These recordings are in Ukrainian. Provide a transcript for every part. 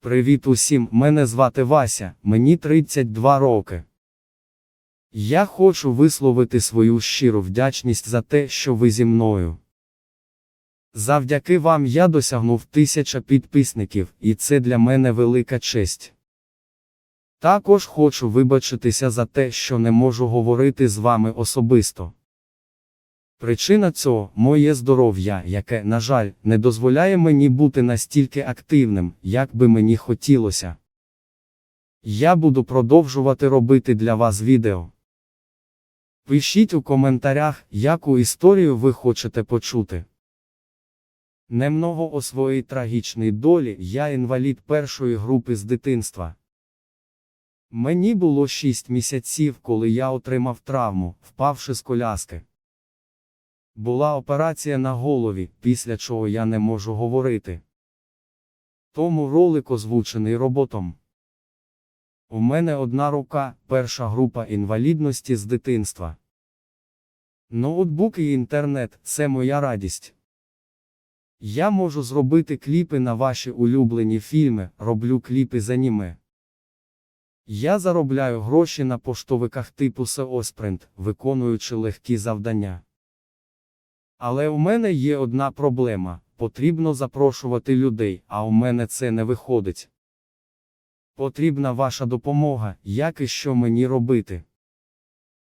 Привіт усім, мене звати Вася, мені 32 роки. Я хочу висловити свою щиру вдячність за те, що ви зі мною. Завдяки вам я досягнув тисяча підписників, і це для мене велика честь. Також хочу вибачитися за те, що не можу говорити з вами особисто. Причина цього моє здоров'я, яке, на жаль, не дозволяє мені бути настільки активним, як би мені хотілося. Я буду продовжувати робити для вас відео. Пишіть у коментарях, яку історію ви хочете почути. Немного о своїй трагічній долі я інвалід першої групи з дитинства. Мені було 6 місяців, коли я отримав травму, впавши з коляски. Була операція на голові, після чого я не можу говорити. Тому ролик озвучений роботом. У мене одна рука, перша група інвалідності з дитинства. Ноутбук і інтернет це моя радість. Я можу зробити кліпи на ваші улюблені фільми, роблю кліпи з аніме. Я заробляю гроші на поштовиках типу SEO Sprint, виконуючи легкі завдання. Але у мене є одна проблема потрібно запрошувати людей, а у мене це не виходить. Потрібна ваша допомога, як і що мені робити.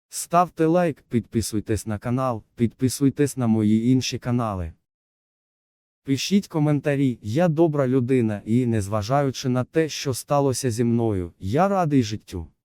Ставте лайк, підписуйтесь на канал, підписуйтесь на мої інші канали. Пишіть коментарі, я добра людина і, незважаючи на те, що сталося зі мною, я радий життю.